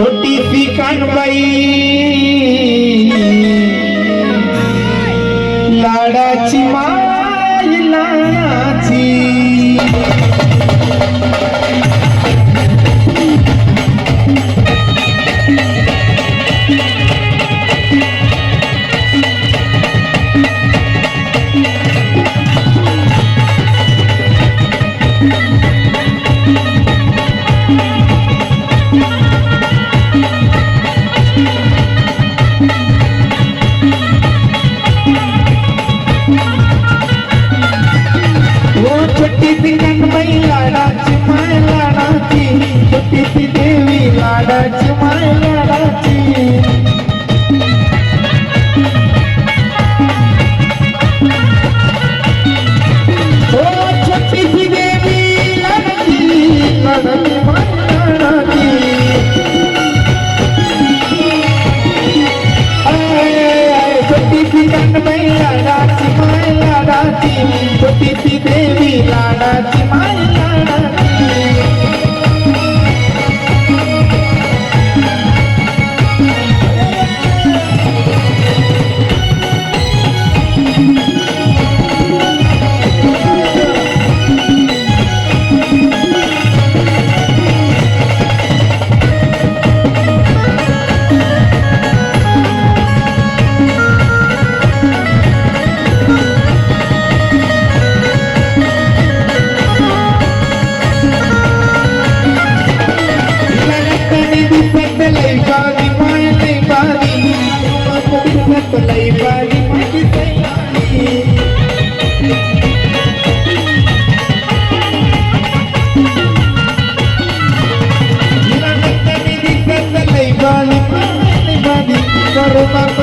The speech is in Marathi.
छोटी सी कानबाई लाडाची माय लाडाची. हो छोटी Caramba,